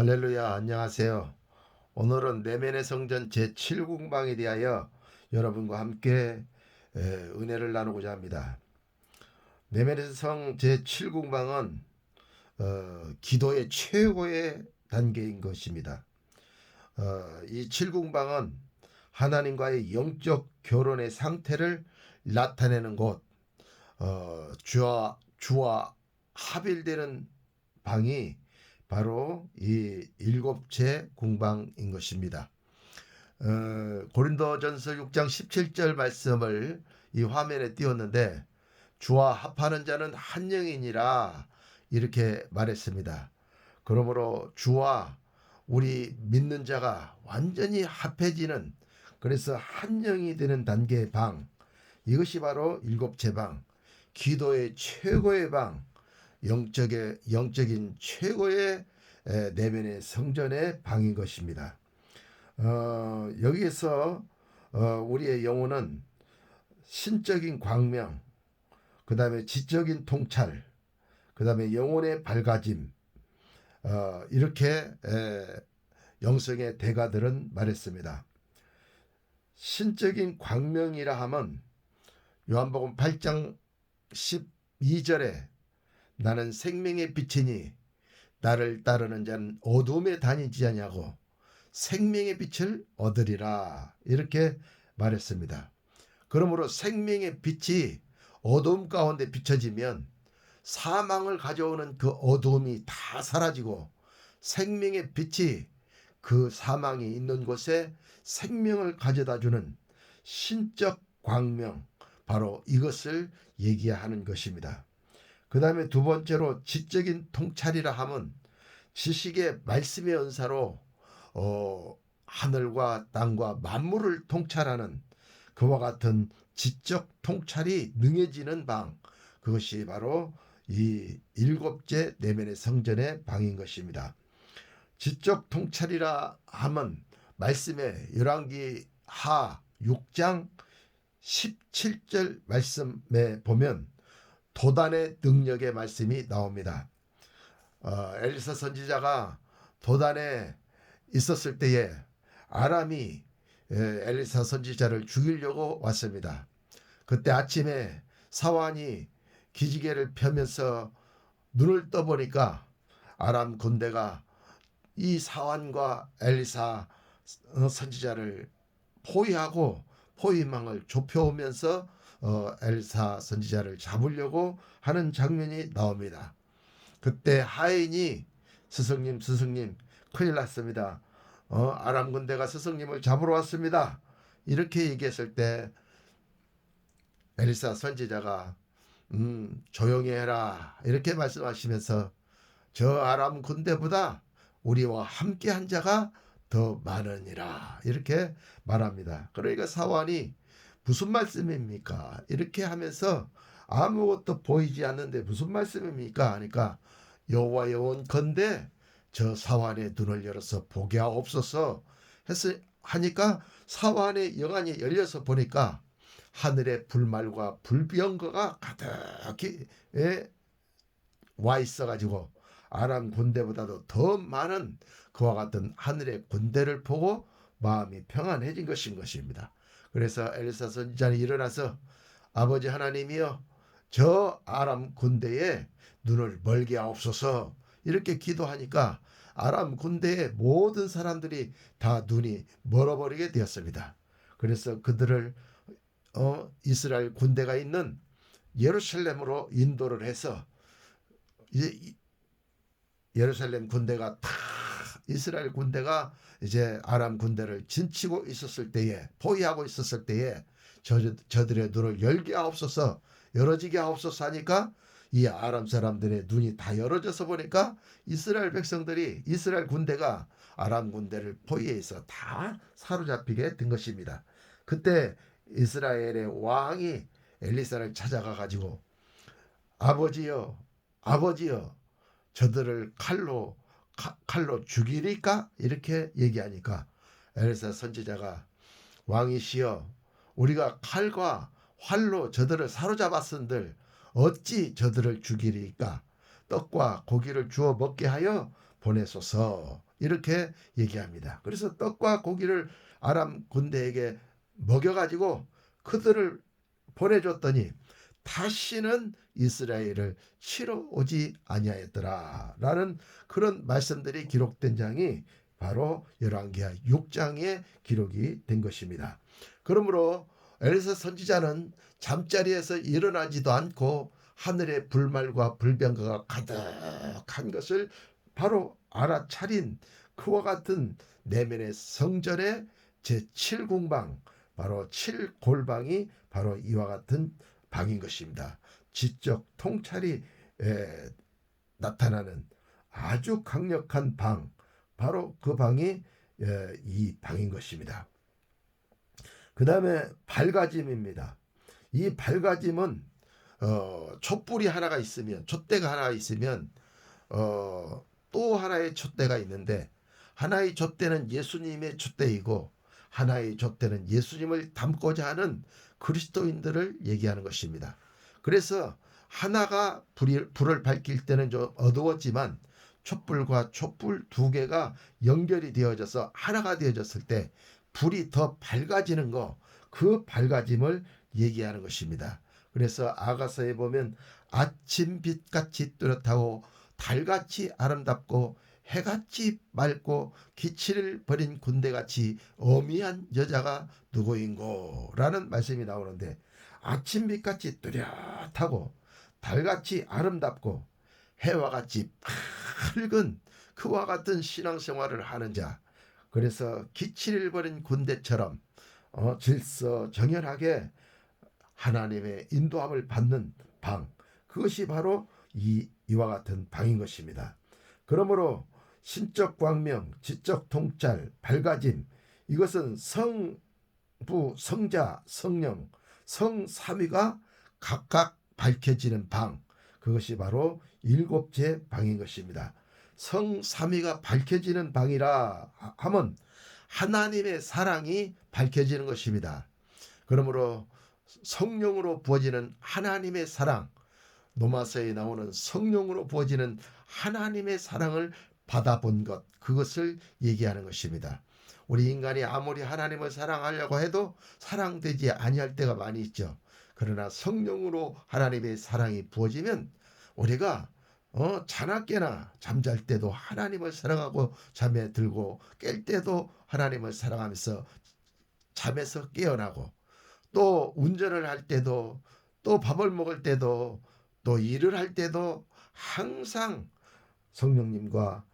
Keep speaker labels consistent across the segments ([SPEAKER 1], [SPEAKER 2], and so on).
[SPEAKER 1] 할렐루야 안녕하세요. 오늘은 내면의 성전 제7공방에 대하여 여러분과 함께 에, 은혜를 나누고자 합니다. 내면의 성 제7공방은 어, 기도의 최고의 단계인 것입니다. 어, 이 7공방은 하나님과의 영적 결혼의 상태를 나타내는 곳, 어, 주와 주와 합일되는 방이 바로 이 일곱째 공방인 것입니다. 어, 고린도전서 6장 17절 말씀을 이 화면에 띄웠는데 주와 합하는 자는 한 영이니라 이렇게 말했습니다. 그러므로 주와 우리 믿는 자가 완전히 합해지는 그래서 한 영이 되는 단계의 방 이것이 바로 일곱째 방 기도의 최고의 방 영적의 영적인 최고의 에, 내면의 성전의 방인 것입니다. 어, 여기에서 어, 우리의 영혼은 신적인 광명, 그 다음에 지적인 통찰, 그 다음에 영혼의 밝아짐, 어, 이렇게 에, 영성의 대가들은 말했습니다. 신적인 광명이라 하면 요한복음 8장 12절에 나는 생명의 빛이니 나를 따르는 자는 어둠에 다니지 아니하고 생명의 빛을 얻으리라 이렇게 말했습니다. 그러므로 생명의 빛이 어둠 가운데 비춰지면 사망을 가져오는 그 어둠이 다 사라지고 생명의 빛이 그 사망이 있는 곳에 생명을 가져다 주는 신적 광명 바로 이것을 얘기하는 것입니다. 그 다음에 두 번째로 지적인 통찰이라 함은 지식의 말씀의 은사로 어, 하늘과 땅과 만물을 통찰하는 그와 같은 지적 통찰이 능해지는 방 그것이 바로 이 일곱째 내면의 성전의 방인 것입니다. 지적 통찰이라 함은 말씀의 열왕기 하 6장 17절 말씀에 보면 도단의 능력의 말씀이 나옵니다. 어, 엘리사 선지자가 도단에 있었을 때에 아람이 엘리사 선지자를 죽이려고 왔습니다. 그때 아침에 사환이 기지개를 펴면서 눈을 떠보니까 아람 군대가 이 사환과 엘리사 선지자를 포위하고 포위망을 좁혀오면서 어, 엘사 선지자를 잡으려고 하는 장면이 나옵니다. 그때 하인이 스승님 스승님 큰일 났습니다. 어, 아람 군대가 스승님을 잡으러 왔습니다. 이렇게 얘기했을 때 엘리사 선지자가 음, 조용히 해라 이렇게 말씀하시면서 저 아람 군대보다 우리와 함께 한 자가 더 많으니라 이렇게 말합니다. 그러니까 사환이 무슨 말씀입니까? 이렇게 하면서 아무것도 보이지 않는데 무슨 말씀입니까? 하니까 여호와 여원 건데 저 사환의 눈을 열어서 보게 하옵소서 해서 하니까 사환의 영안이 열려서 보니까 하늘에 불말과 불병거가 가득히 예, 와 있어 가지고 아람 군대보다도 더 많은 그와 같은 하늘의 군대를 보고 마음이 평안해진 것인 것입니다. 그래서 엘사 선지자는 일어나서 아버지 하나님이여 저 아람 군대에 눈을 멀게 하옵소서 이렇게 기도하니까 아람 군대의 모든 사람들이 다 눈이 멀어버리게 되었습니다. 그래서 그들을 어, 이스라엘 군대가 있는 예루살렘으로 인도를 해서 이제 예루살렘 군대가 다 이스라엘 군대가 이제 아람 군대를 진치고 있었을 때에 포위하고 있었을 때에 저, 저들의 눈을 열게 하옵소서 열어지게 하옵소서 하니까 이 아람 사람들의 눈이 다 열어져서 보니까 이스라엘 백성들이 이스라엘 군대가 아람 군대를 포위해서 다 사로잡히게 된 것입니다. 그때 이스라엘의 왕이 엘리사를 찾아가 가지고 아버지여 아버지여 저들을 칼로 칼로 죽이리까? 이렇게 얘기하니까 엘리사 선지자가 왕이시여 우리가 칼과 활로 저들을 사로잡았은들 어찌 저들을 죽이리까? 떡과 고기를 주어 먹게 하여 보내소서. 이렇게 얘기합니다. 그래서 떡과 고기를 아람 군대에게 먹여가지고 그들을 보내줬더니 다시는 이스라엘을 치러 오지 아니하였더라라는 그런 말씀들이 기록된 장이 바로 열왕기하 6장에 기록이 된 것입니다. 그러므로 엘사 선지자는 잠자리에서 일어나지도 않고 하늘의 불말과 불병거가 가득한 것을 바로 알아차린 그와 같은 내면의 성전의 제7궁방 바로 7골방이 바로 이와 같은 방인 것입니다. 지적 통찰이 에, 나타나는 아주 강력한 방 바로 그 방이 에, 이 방인 것입니다. 그 다음에 발가짐입니다. 이 발가짐은 어, 촛불이 하나가 있으면 촛대가 하나가 있으면 어, 또 하나의 촛대가 있는데 하나의 촛대는 예수님의 촛대이고 하나의 촛대는 예수님을 담고자 하는 그리스도인들을 얘기하는 것입니다. 그래서 하나가 불이, 불을 밝힐 때는 좀 어두웠지만 촛불과 촛불 두 개가 연결이 되어져서 하나가 되어졌을 때 불이 더 밝아지는 거, 그 밝아짐을 얘기하는 것입니다. 그래서 아가서에 보면 아침 빛 같이 뚜렷하고 달같이 아름답고 해같이 맑고 기치를 버린 군대같이 어미한 여자가 누구인고 라는 말씀이 나오는데 아침빛같이 뚜렷하고 달같이 아름답고 해와 같이 밝은 그와 같은 신앙생활을 하는 자 그래서 기치를 버린 군대처럼 어, 질서 정연하게 하나님의 인도함을 받는 방 그것이 바로 이, 이와 같은 방인 것입니다. 그러므로 신적 광명, 지적 통찰, 밝아짐 이것은 성부, 성자, 성령, 성삼위가 각각 밝혀지는 방 그것이 바로 일곱째 방인 것입니다. 성삼위가 밝혀지는 방이라 하면 하나님의 사랑이 밝혀지는 것입니다. 그러므로 성령으로 부어지는 하나님의 사랑, 노마서에 나오는 성령으로 부어지는 하나님의 사랑을 받아본 것, 그것을 얘기하는 것입니다. 우리 인간이 아무리 하나님을 사랑하려고 해도 사랑되지 아니할 때가 많이 있죠. 그러나 성령으로 하나님의 사랑이 부어지면 우리가 어, 자나깨나 잠잘 때도 하나님을 사랑하고 잠에 들고 깰 때도 하나님을 사랑하면서 잠에서 깨어나고 또 운전을 할 때도 또 밥을 먹을 때도 또 일을 할 때도 항상 성령님과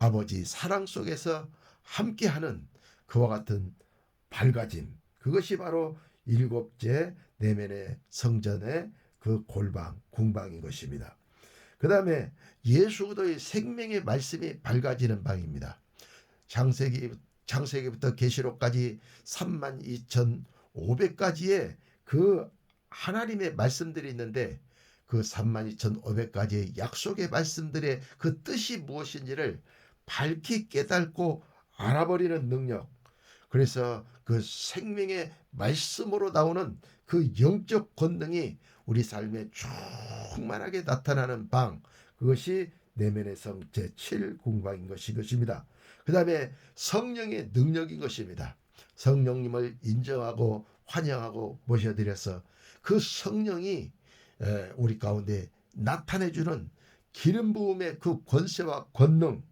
[SPEAKER 1] 아버지 사랑 속에서 함께하는 그와 같은 밝아짐 그것이 바로 일곱째 내면의 성전의 그 골방 궁방인 것입니다. 그 다음에 예수 그도의 생명의 말씀이 밝아지는 방입니다. 장세기 장세기부터 계시록까지 3만 2,500가지의 그 하나님의 말씀들이 있는데 그 32,500가지의 약속의 말씀들의 그 뜻이 무엇인지를 밝히 깨닫고 알아버리는 능력. 그래서 그 생명의 말씀으로 나오는 그 영적 권능이 우리 삶에 충만하게 나타나는 방. 그것이 내면의 성 제7궁방인 것이 것입니다. 그 다음에 성령의 능력인 것입니다. 성령님을 인정하고 환영하고 모셔드려서 그 성령이 우리 가운데 나타내주는 기름 부음의 그 권세와 권능,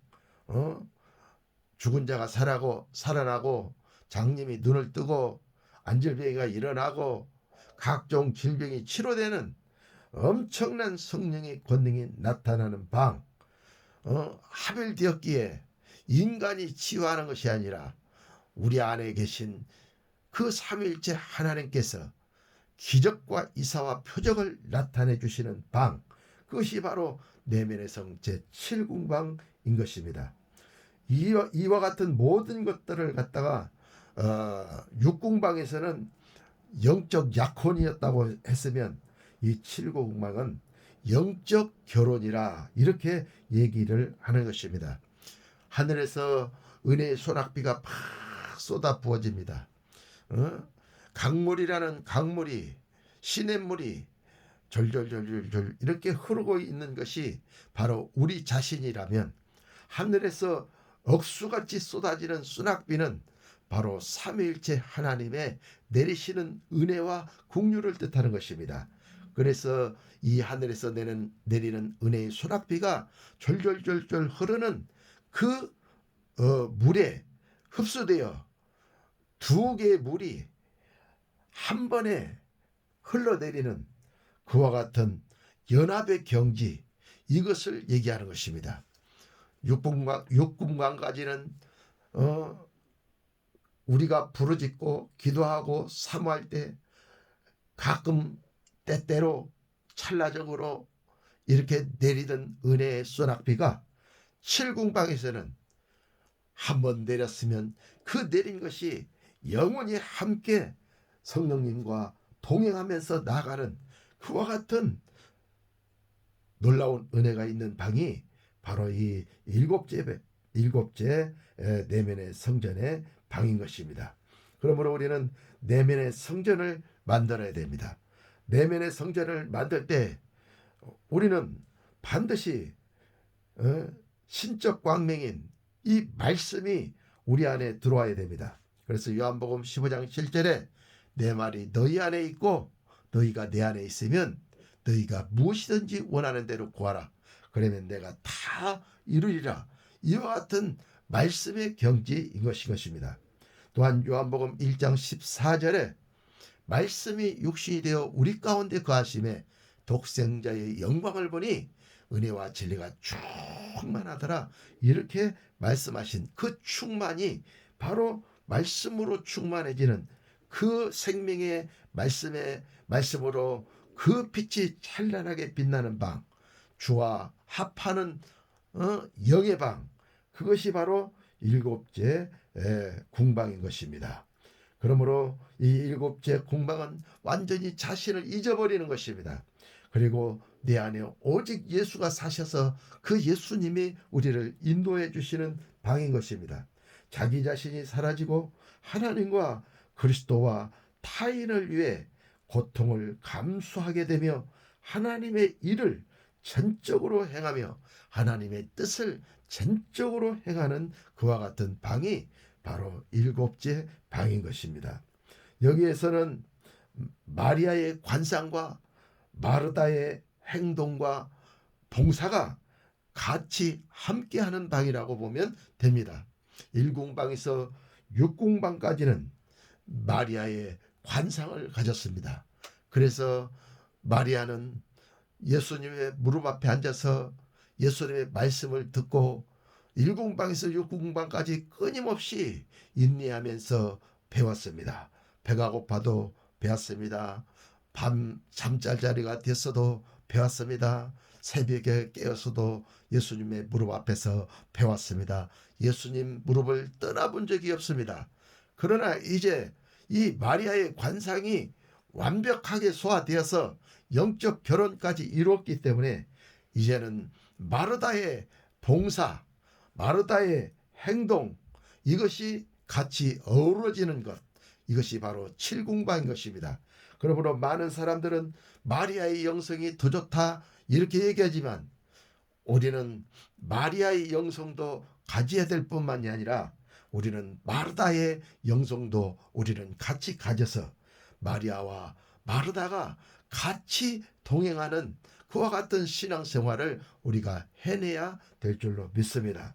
[SPEAKER 1] 어? 죽은 자가 살아고 살아나고 장님이 눈을 뜨고 안질병이가 일어나고 각종 질병이 치료되는 엄청난 성령의 권능이 나타나는 방, 어? 하별되었기에 인간이 치유하는 것이 아니라 우리 안에 계신 그 삼일째 하나님께서 기적과 이사와 표적을 나타내 주시는 방 그것이 바로 내면의 성 제 7궁방인 것입니다. 이와, 이와 같은 모든 것들을 갖다가 어, 육궁방에서는 영적 약혼이었다고 했으면 이 7궁방은 영적 결혼이라 이렇게 얘기를 하는 것입니다. 하늘에서 은혜의 소낙비가 팍 쏟아 부어집니다. 어? 강물이라는 강물이 시냇물이 절절절절절 이렇게 흐르고 있는 것이 바로 우리 자신이라면 하늘에서 억수같이 쏟아지는 수낙비는 바로 삼위일체 하나님의 내리시는 은혜와 국류를 뜻하는 것입니다. 그래서 이 하늘에서 내는, 내리는 은혜의 수낙비가 졸졸졸졸 흐르는 그 어, 물에 흡수되어 두 개의 물이 한 번에 흘러내리는 그와 같은 연합의 경지 이것을 얘기하는 것입니다. 육군관 육군관까지는 어 우리가 부르짖고 기도하고 사모할 때 가끔 때때로 찰나적으로 이렇게 내리던 은혜의 소낙비가 칠궁방에서는 한 번 내렸으면 그 내린 것이 영원히 함께 성령님과 동행하면서 나가는 그와 같은 놀라운 은혜가 있는 방이 바로 이 일곱째 배- 일곱째 에, 내면의 성전의 방인 것입니다. 그러므로 우리는 내면의 성전을 만들어야 됩니다. 내면의 성전을 만들 때 우리는 반드시 어, 신적 광명인 이 말씀이 우리 안에 들어와야 됩니다. 그래서 요한복음 15장 7절에 내 말이 너희 안에 있고 너희가 내 안에 있으면 너희가 무엇이든지 원하는 대로 구하라. 그러면 내가 다 이루리라. 이와 같은 말씀의 경지인 것인 것입니다. 또한 요한복음 1장 14절에 말씀이 육신이 되어 우리 가운데 거하심에 독생자의 영광을 보니 은혜와 진리가 충만하더라. 이렇게 말씀하신 그 충만이 바로 말씀으로 충만해지는 그 생명의 말씀의 말씀으로 그 빛이 찬란하게 빛나는 방, 주와 합하는 어, 영의 방, 그것이 바로 일곱째 에, 궁방인 것입니다. 그러므로 이 일곱째 궁방은 완전히 자신을 잊어버리는 것입니다. 그리고 내 안에 오직 예수가 사셔서 그 예수님이 우리를 인도해 주시는 방인 것입니다. 자기 자신이 사라지고 하나님과 그리스도와 타인을 위해 고통을 감수하게 되며 하나님의 일을 전적으로 행하며 하나님의 뜻을 전적으로 행하는 그와 같은 방이 바로 일곱째 방인 것입니다. 여기에서는 마리아의 관상과 마르다의 행동과 봉사가 같이 함께하는 방이라고 보면 됩니다. 일궁방에서 육궁방까지는 마리아의 관상을 가졌습니다. 그래서 마리아는 예수님의 무릎 앞에 앉아서 예수님의 말씀을 듣고 일궁방에서 육궁방까지 끊임없이 인내하면서 배웠습니다. 배가 고파도 배웠습니다. 밤 잠잘 자리가 됐어도 배웠습니다. 새벽에 깨어서도 예수님의 무릎 앞에서 배웠습니다. 예수님 무릎을 떠나본 적이 없습니다. 그러나 이제 이 마리아의 관상이 완벽하게 소화되어서 영적 결혼까지 이루었기 때문에 이제는 마르다의 봉사, 마르다의 행동 이것이 같이 어우러지는 것 이것이 바로 칠궁방인 것입니다. 그러므로 많은 사람들은 마리아의 영성이 더 좋다 이렇게 얘기하지만 우리는 마리아의 영성도 가져야 될 뿐만이 아니라 우리는 마르다의 영성도 우리는 같이 가져서 마리아와 마르다가 같이 동행하는 그와 같은 신앙 생활을 우리가 해내야 될 줄로 믿습니다.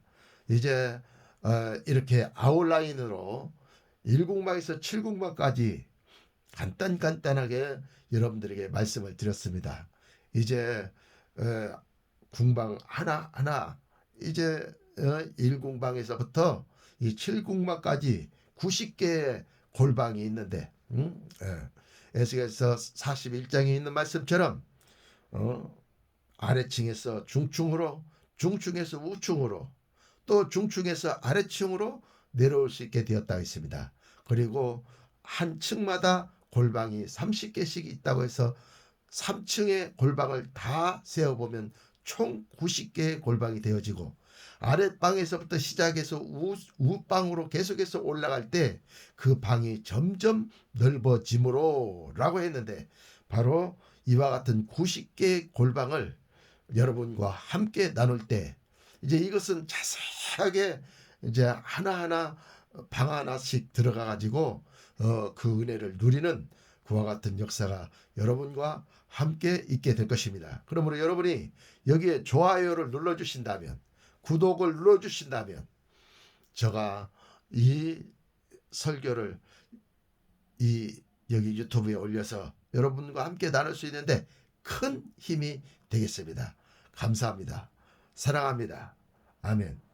[SPEAKER 1] 이제 어, 이렇게 아웃라인으로 1궁방에서 7궁방까지 간단 간단하게 여러분들에게 말씀을 드렸습니다. 이제 어, 궁방 하나 하나 이제 어, 1궁방에서부터 이 7궁방까지 90개의 골방이 있는데 음? 예. 에스겔서 41장에 있는 말씀처럼 어, 아래층에서 중층으로 중층에서 우층으로 또 중층에서 아래층으로 내려올 수 있게 되었다 했습니다. 그리고 한 층마다 골방이 30개씩 있다고 해서 3층의 골방을 다 세어보면 총 90개의 골방이 되어지고 아랫방에서부터 시작해서 우, 우방으로 계속해서 올라갈 때 그 방이 점점 넓어지므로 라고 했는데 바로 이와 같은 90개의 골방을 여러분과 함께 나눌 때 이제 이것은 자세하게 이제 하나하나 방 하나씩 들어가 가지고 어, 그 은혜를 누리는 그와 같은 역사가 여러분과 함께 있게 될 것입니다. 그러므로 여러분이 여기에 좋아요를 눌러 주신다면 구독을 눌러 주신다면 제가 이 설교를 이 여기 유튜브에 올려서 여러분과 함께 나눌 수 있는데 큰 힘이 되겠습니다. 감사합니다. 사랑합니다. 아멘.